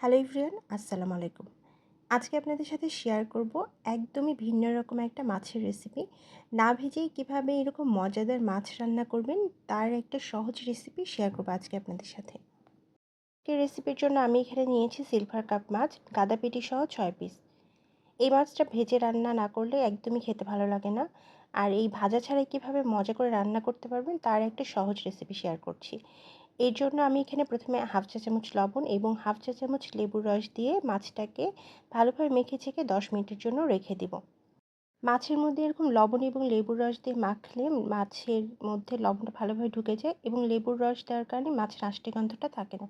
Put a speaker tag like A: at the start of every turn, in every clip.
A: Hello everyone আসসালামু আলাইকুম। আজকে আপনাদের সাথে শেয়ার করব একদমই ভিন্ন রকম একটা মাছের রেসিপি না ভেজেই কীভাবে এরকম মজাদার মাছ রান্না করবেন, তার একটা সহজ রেসিপি শেয়ার করব আজকে আপনাদের সাথে। এই রেসিপির জন্য আমি এখানে নিয়েছি সিলভার কাপ মাছ, গাদা পেটি সহ ছয় পিস এই মাছটা ভেজে রান্না না করলে একদমই খেতে ভালো লাগে না। আর এই ভাজা ছাড়াই কীভাবে মজা করে রান্না করতে পারবেন, তার একটা সহজ রেসিপি শেয়ার করছি। এর জন্য আমি এখানে প্রথমে হাফ চা চামচ লবণ এবং হাফ চা চামচ লেবুর রস দিয়ে মাছটাকে ভালোভাবে মেখে ছেঁকে দশ মিনিটের জন্য রেখে দিব। মাছের মধ্যে এরকম লবণ এবং লেবুর রস দিয়ে মাখলে মাছের মধ্যে লবণটা ভালোভাবে ঢুকে যায় এবং লেবুর রস দেওয়ার কারণে মাছের আষ্টে গন্ধটা থাকে না।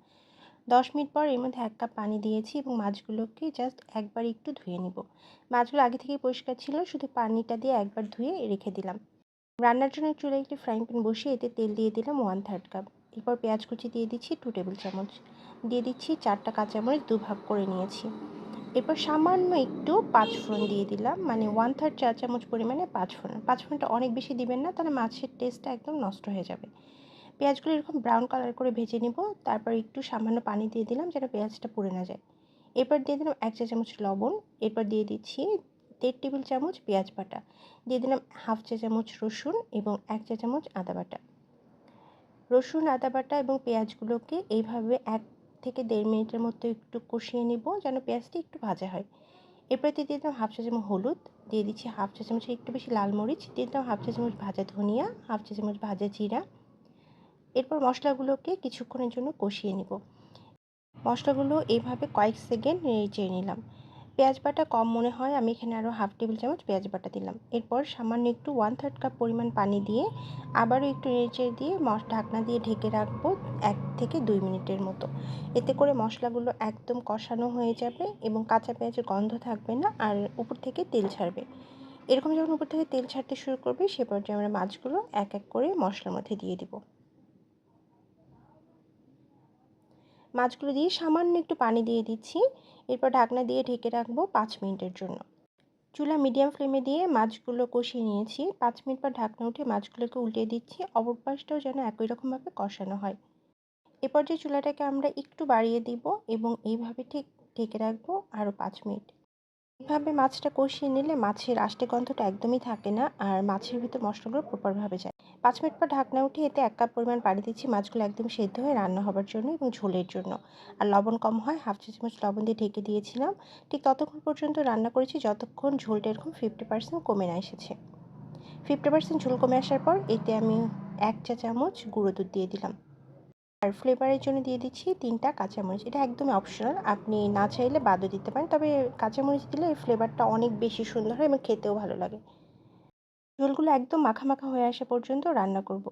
A: দশ মিনিট পর এর মধ্যে এক কাপ পানি দিয়েছি এবং মাছগুলোকে জাস্ট একবার একটু ধুয়ে নিব। মাছগুলো আগে থেকেই পরিষ্কার ছিল, শুধু পানিটা দিয়ে একবার ধুয়ে রেখে দিলাম। রান্নার জন্য চুলায় একটি ফ্রাইং প্যান বসিয়ে এতে তেল দিয়ে দিলাম ওয়ান থার্ড কাপ। এরপর পেঁয়াজ কুচি দিয়ে দিচ্ছি টু টেবিল চামচ। দিয়ে দিচ্ছি চারটা কাঁচামরিচ দুভাগ করে নিয়েছি। এরপর সামান্য একটু পাঁচ ফোড়ন দিয়ে দিলাম মানে ওয়ান থার্ড চা চামচ পরিমাণে পাঁচ ফোড়ন পাঁচ ফোড়নটা অনেক বেশি দিবেন না, তাহলে মাছের টেস্টটা একদম নষ্ট হয়ে যাবে। পেঁয়াজগুলো এরকম ব্রাউন কালার করে ভেজে নিব, তারপর একটু সামান্য পানি দিয়ে দিলাম যেন পেঁয়াজটা পুড়ে না যায়। এরপর দিয়ে দিলাম এক চা চামচ লবণ, এরপর দিয়ে দিচ্ছি দেড় টেবিল চামচ পেঁয়াজ বাটা। দিয়ে দিলাম হাফ চা চামচ রসুন এবং এক চা চামচ আদা বাটা। রসুন, আদা বাটা এবং পেঁয়াজগুলোকে এইভাবে এক থেকে দেড় মিনিটের মতো একটু কষিয়ে নেব যেন পেঁয়াজটি একটু ভাজা হয়। এরপরে দিয়ে দিলাম হাফ চা চামচ হলুদ, দিয়ে দিচ্ছি হাফ চা চামচের একটু বেশি লাল মরিচ, দিয়ে দিলাম হাফ চা চামচ ভাজা ধনিয়া, হাফ চা চামচ ভাজা জিরা। এরপর মশলাগুলোকে কিছুক্ষণের জন্য কষিয়ে নেব। মশলাগুলো এইভাবে কয়েক সেকেন্ড নেড়ে নিলাম। পেঁয়াজ বাটা কম মনে হয়, আমি এখানে আরও হাফ টেবিল চামচ পেঁয়াজ বাটা দিলাম। এরপর সামান্য একটু ওয়ান থার্ড কাপ পরিমাণ পানি দিয়ে আবারও একটু নেড়ে দিয়ে মশ ঢাকনা দিয়ে ঢেকে রাখব এক থেকে দুই মিনিটের মতো। এতে করে মশলাগুলো একদম কষানো হয়ে যাবে এবং কাঁচা পেঁয়াজের গন্ধ থাকবে না আর উপর থেকে তেল ছাড়বে। এরকম যখন উপর থেকে তেল ছাড়তে শুরু করবে, সে পর্যায়ে আমরা মাছগুলো এক এক করে মশলার মধ্যে দিয়ে দিব। মাছগুলো দিয়ে সামান্য একটু পানি দিয়ে দিচ্ছি। এরপর ঢাকনা দিয়ে ঢেকে রাখব পাঁচ মিনিটের জন্য। চুলা মিডিয়াম ফ্লেমে দিয়ে মাছগুলো কষিয়ে নিয়েছি। পাঁচ মিনিট পর ঢাকনা উঠে মাছগুলোকে উল্টে দিচ্ছি। অপর পাশটাও যেন একই রকমভাবে কষানো হয়। এরপর যে চুলাটাকে আমরা একটু বাড়িয়ে দিব এবং এইভাবে ঠিক ঢেকে রাখব আরও পাঁচ মিনিট। এভাবে মাছটা কষিয়ে নিলে মাছের আষ্টে গন্ধটা একদমই থাকে না আর মাছের ভিতর মশলাগুলো প্রপারভাবে যায়। পাঁচ মিনিট পর ঢাকনা উঠে এতে এক কাপ পরিমাণ পানি দিচ্ছি। মাছগুলো একদম সেদ্ধ হয়ে রান্না হবার জন্য এবং ঝোলের জন্য। আর লবণ কম হয়, হাফ চা চামচ লবণ দিয়ে ঢেকে দিয়েছিলাম। ঠিক ততক্ষণ পর্যন্ত রান্না করেছি যতক্ষণ ঝোলটা এরকম ফিফটি পার্সেন্ট কমে না এসেছে। ফিফটি পার্সেন্ট ঝোল কমে আসার পর এতে আমি এক চা চামচ গুঁড়ো দুধ দিয়ে দিলাম। আর ফ্লেভারের জন্য দিয়ে দিচ্ছি তিনটা কাঁচামরিচ। এটা একদমই অপশনাল আপনি না চাইলে বাদও দিতে পারেন। তবে কাঁচামরিচ দিলে এই ফ্লেভারটা অনেক বেশি সুন্দর হয় এবং খেতেও ভালো লাগে। ঝোলগুলো একদম মাখা মাখা হয়ে আসা পর্যন্ত রান্না করব।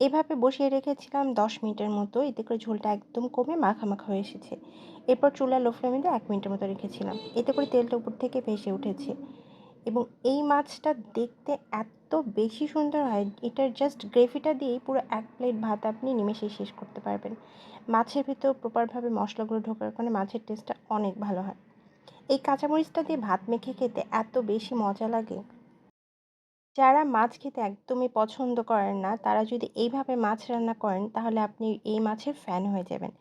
A: এভাবে বসিয়ে রেখেছিলাম দশ মিনিটের মতো। এতে করে ঝোলটা একদম কমে মাখা মাখা হয়ে এসেছে। এরপর চুলা লো ফ্লেমে দিয়ে এক মিনিটের মতো রেখেছিলাম। এতে করে তেলটা উপর থেকে ভেসে উঠেছে। এবং এই মাছটা দেখতে এত বেশি সুন্দর হয়, এটার জাস্ট গ্রেভিটা দিয়েই পুরো এক প্লেট ভাত আপনি নিমেষেই শেষ করতে পারবেন। মাছের ভিতর প্রপারভাবে মশলাগুলো ঢোকার কারণে মাছের টেস্টটা অনেক ভালো হয়। এই কাঁচামরিচটা দিয়ে ভাত মেখে খেতে এত বেশি মজা লাগে। যারা মাছ খেতে একদমই পছন্দ করেন না, তারা যদি এইভাবে মাছ রান্না করেন, তাহলে আপনি এই মাছের ফ্যান হয়ে যাবেন।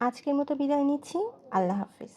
A: আজকের মতো বিদায় নিচ্ছি। আল্লাহ হাফিজ।